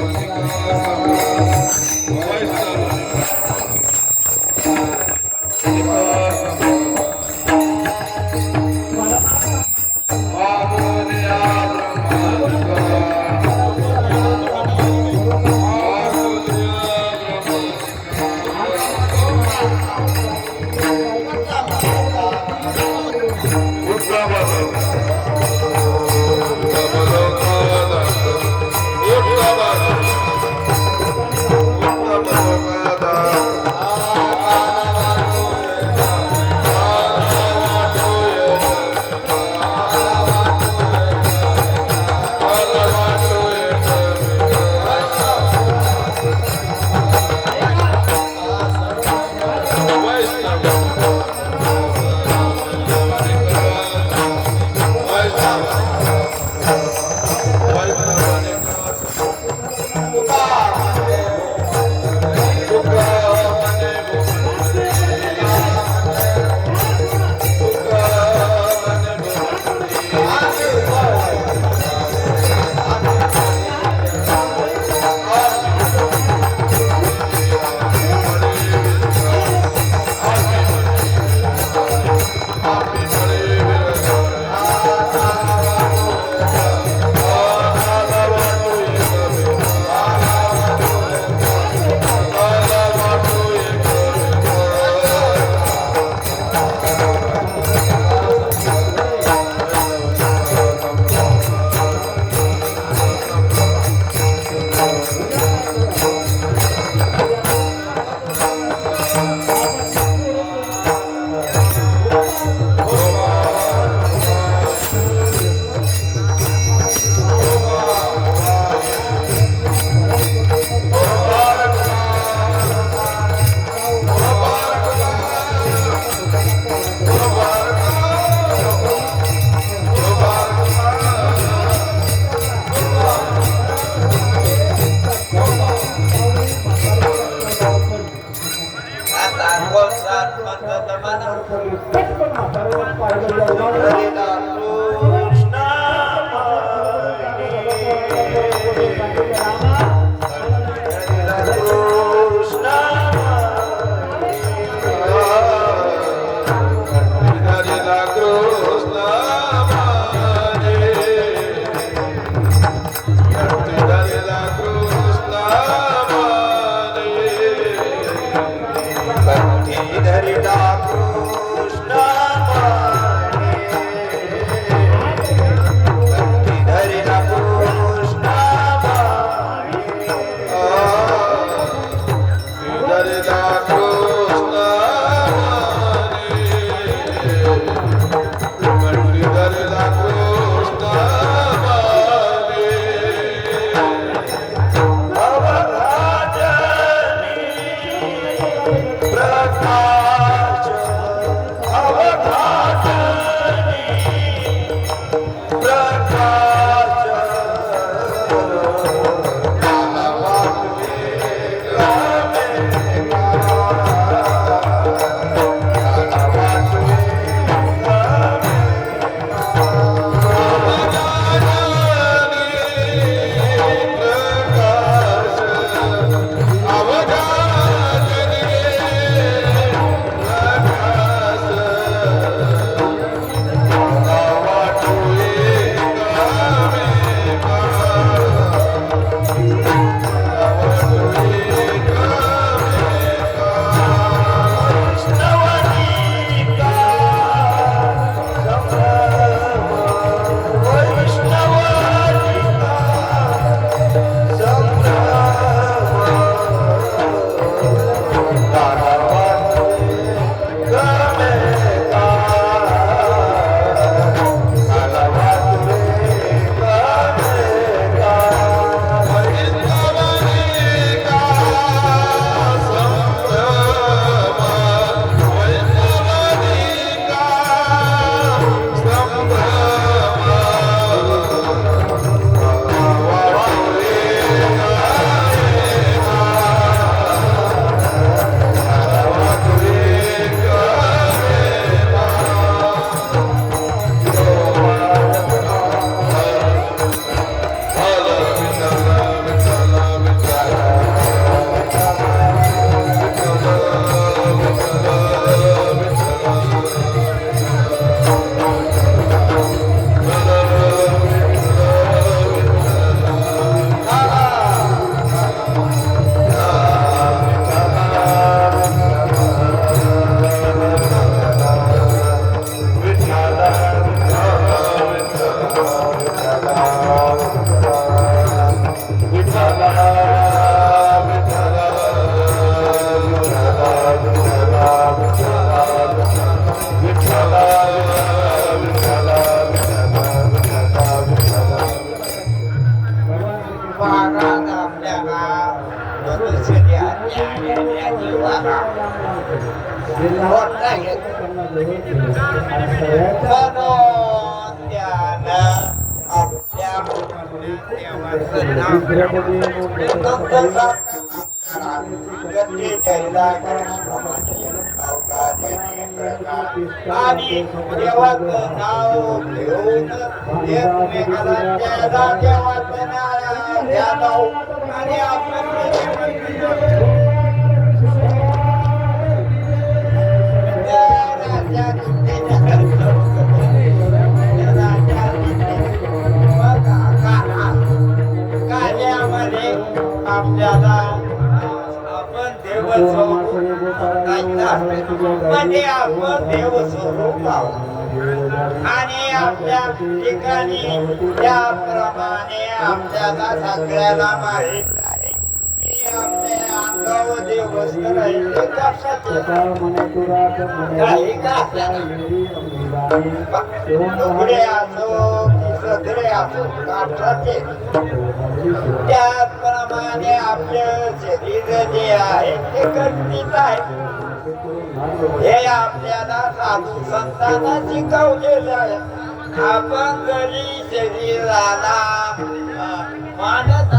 उत्तम No, no. आणि नाव घेऊन देवाचं आपण आपल्याला आपण देव म्हणजे आपण देव स्वरूप आणि आपल्या ठिकाणी त्याप्रमाणे आपल्याला सगळ्याला माहीत आहे. लुगडे असो सगळे असो काठाचे त्या त्याप्रमाणे आपलं शरीर जे आहे. ते कठीत आहे. हे आपल्याला साधू संतांना शिकवलेलं आहे. आपण जरी शरीराला मानत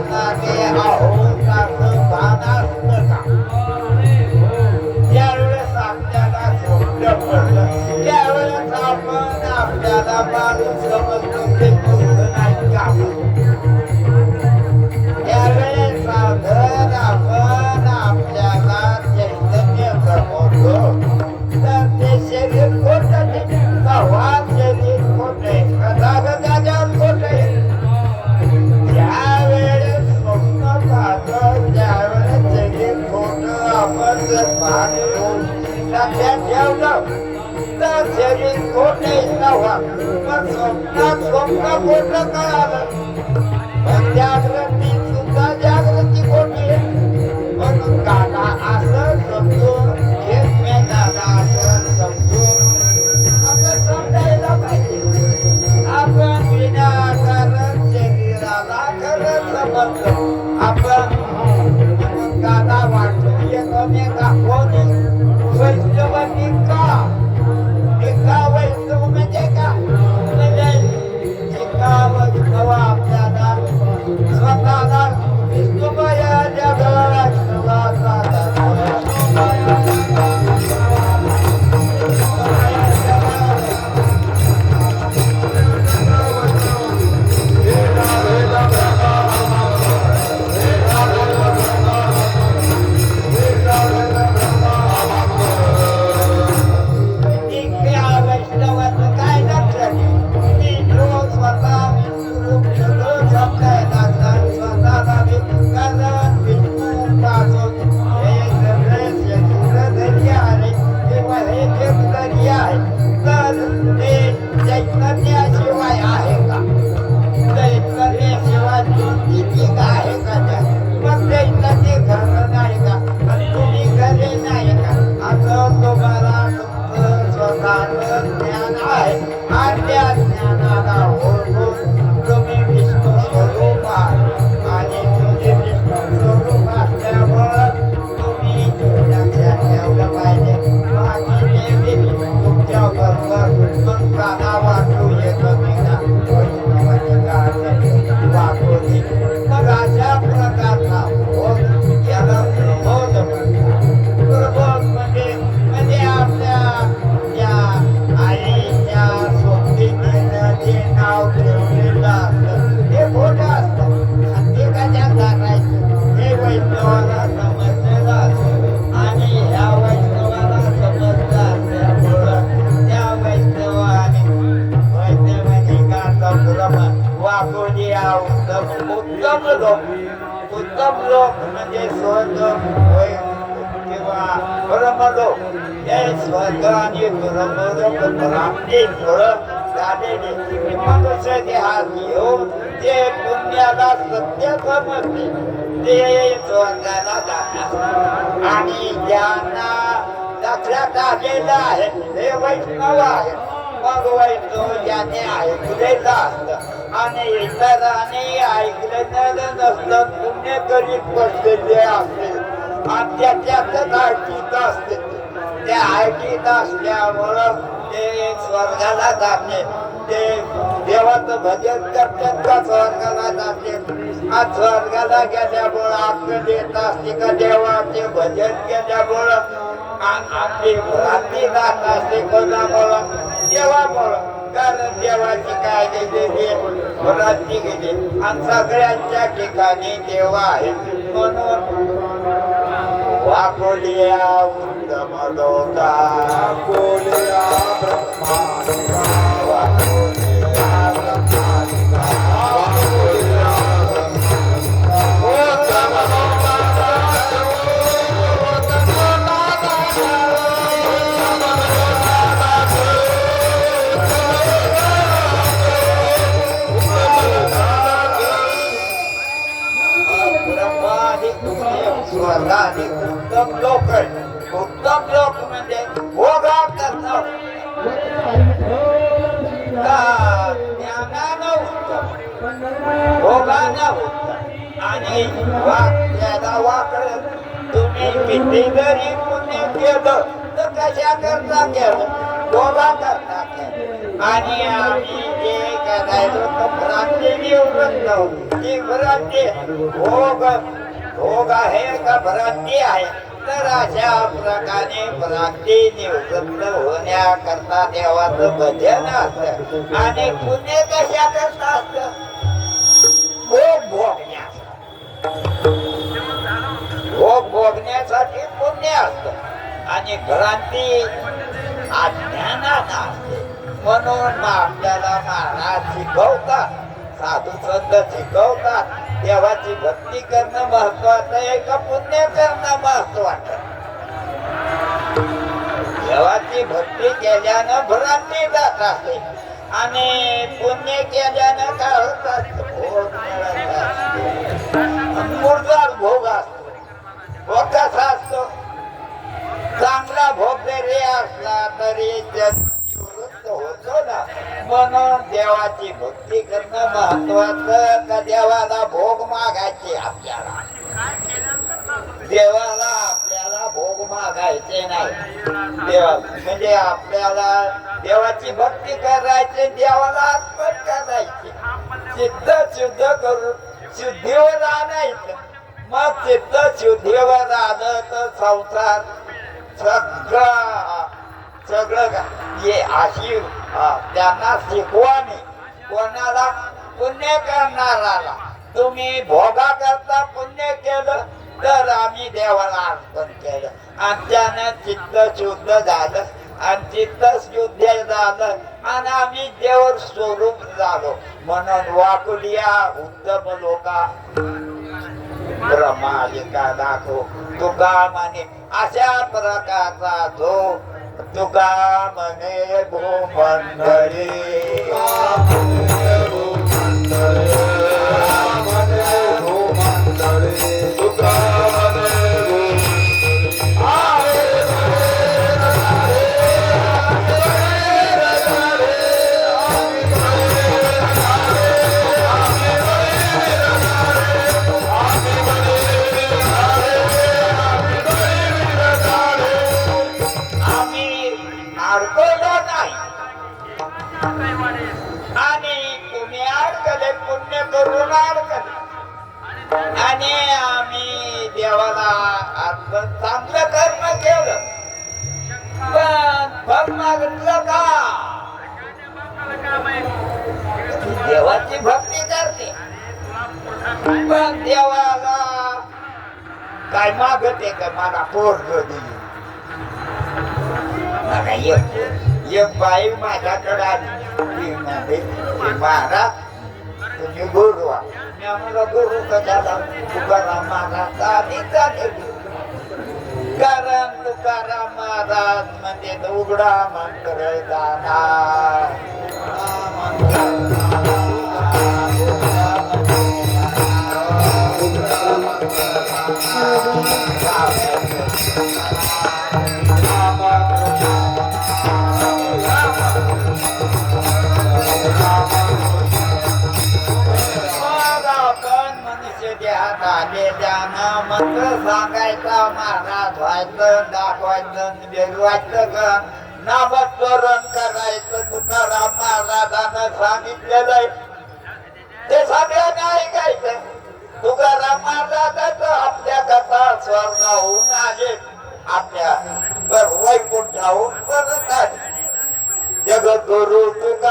मनाने अहोंकार बाधा नका. त्यावेळेस आपल्याला सोडलं आपल्याला माणूस समजतो. लावलं. तर शरीर कोठे नव्हा पण स्वप्नात स्वप्न कोणतं कळालं. पण त्याकडे मनुष्य देहात घेऊन ते पुण्याला सत्य समजते ते स्वर्गाला जातात आणि ज्यांना लक्षात आलेलं आहे हे वैष्णव आहे मग वैष्णव ज्याने ऐकलेलं असतं आणि इतरांनी ऐकलेलं नसलं पुण्य करीत बसलेले असते आणि त्याच्यातच ऐकीत असते. ते ऐकीत असल्यामुळं ते स्वर्गाला जाते. ते देवाचं भजन करतात. का स्वर्गाला जाते. आज स्वर्गाला गेल्यामुळं आपलं देत असते का देवाचे भजन केल्यामुळं? आपली भ्रांती जात असते कोणामुळं? देवामुळं. कारण देवाची काय गेलेली भ्रांती गेली आणि सगळ्यांच्या ठिकाणी देव आहे. म्हणून वाकुलिया उत्तम लोका कोलिया ब्रह्मा भोगानं उत्तम आणि वाक्याला वाकड तुम्ही किती जरी पुण्य केलं तर कशा करता केलं भोगा करता केलं आणि आम्ही जे करायचो तर भ्रांती निवृत्त होतो. ती भ्रांती भोग भोग आहे का भ्रांती आहे तर अशा प्रकारे भ्रांती निवृत्त होण्याकरता देवाचं भजन असत आणि पुण्य कशा करता असत भोग भोगण्यासाठी भोग भोगण्यासाठी पुण्य असत. आणि भ्रांती अज्ञानात असते. म्हणून आपल्याला महाराज शिकवतात साधू संत शिकवतात देवाची भक्ती करणं महत्वाचं आहे का पुण्य करणं महत्वाचं देवाची भक्ती केल्यानं भ्रांती जात असते आणि पुण्य केल्यानं काय होत मुरदार भोग असतो. भोग असतो कसा असतो चांगला भोग जरी असला तरी होतो ना. म्हणून देवाची भक्ती करणं महत्वाचं. का देवाला भोग मागायचे आपल्याला? देवाला आपल्याला भोग मागायचे नाही. देवा म्हणजे आपल्याला देवाची भक्ती करायची देवाला अर्पण करायची. चित्त शुद्ध करून शुद्धीवर आणायचं मग चित्त शुद्धीवर आलं तर संसार सगळं सगळं हे अशी त्यांना शिकवानी कोणाला? पुण्य करणाराला तुम्ही भोगा करता पुण्य केलं तर आम्ही देवाला अर्पण केलं. आणि त्यानं चित्त शुद्ध झालं. आणि चित्त शुद्ध झालं आणि आम्ही देव स्वरूप झालो. म्हणून वाकुलिया उत्तम लोका ब्रह्मालिका दाखव. तुका म्हणे अशा प्रकारचा जो तुका म्हणे भूमंडळी पुण्य आणि आम्ही देवाला आपलं चांगलं कर्म केलं. पण फळ मागितलं का? देवाची भक्ती करते. पण देवाला काय मागते का? मला पोरग दिली मला एक बाई माझ्याकडे आली. महाराज तुम्ही गुरु मी आम्हाला गुरु कशाला तुकाराम महाराज आधीच आले. कारण तुकाराम महाराज म्हणजे तो उघडा मंत्र जाणार. आपण आलेल्यानं मंत्र महाराज व्हायचं दाखवायचं बेगवायचं का नामस्मरण करायचं तुकाराम महाराजानं सांगितलेलं ते सगळ्यांना ऐकायचं. तुकाराम महाराजाचं आपल्या कथा स्वर्गाहून आले आपल्या वैकुंठाहून परत आले जगद्गुरु तुका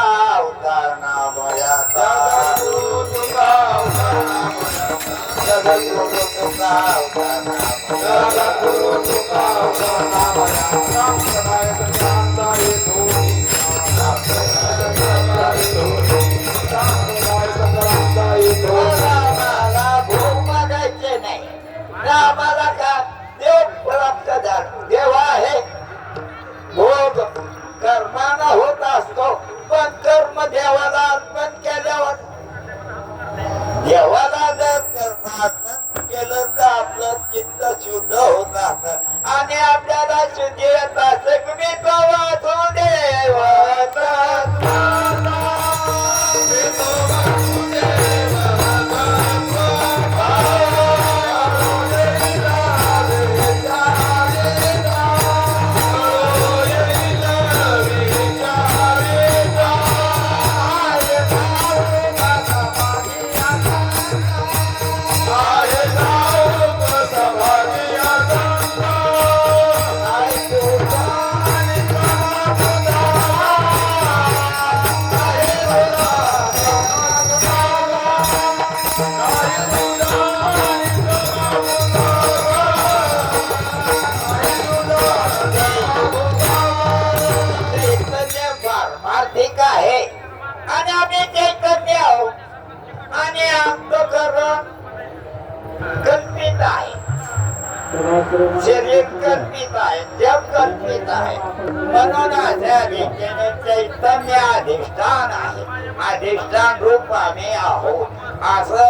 शरीर कल्पित आहे जग कल्पित आहे. म्हणून अशा रीतीने चैतन्य अधिष्ठान आहे. अधिष्ठान रूप आम्ही आहोत. असं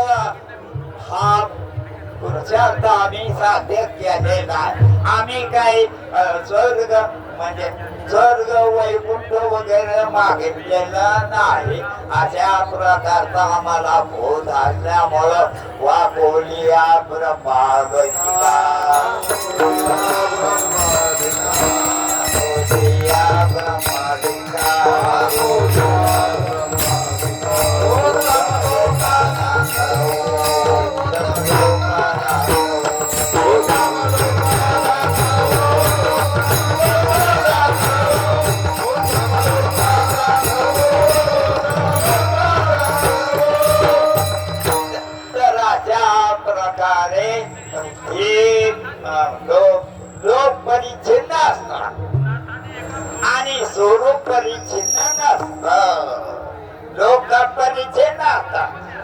हा पुरुषार्थ आम्ही साध्य केलेला आहे. आम्ही काही स्वर्ग म्हणजे स्वर्ग वैकुंठ वगैरे मागितलेलं नाही. अशा प्रकारचा आम्हाला बोध असल्यामुळं वाकोलिया ब्रह्मा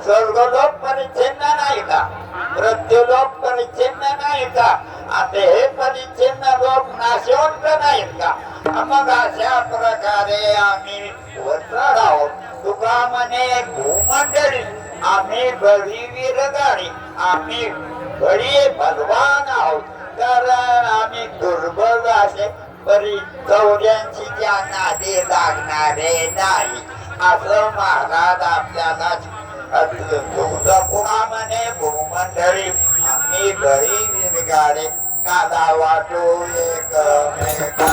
स्वर्गलोक परिच्छिन्न नाही का मृत्यूलोक परिच्छिन्न नाही का आता हे परिच्छिन्न लोक नाशवंत नाहीत का मग अशा प्रकारे आम्ही वसणार आहोत। तुका म्हणे भूमंडळी आम्ही बळी वीरगाडी आम्ही बळी बलवान आहोत। कारण आम्ही दुर्बल असे बरी चौऱ्याऐंशीच्या नादी लागणारे नाही असं महाराज आपल्याला पुन्हा म्हणे भूमंडळी आम्ही बळी वीरगाडे कादा वाटो एकमेका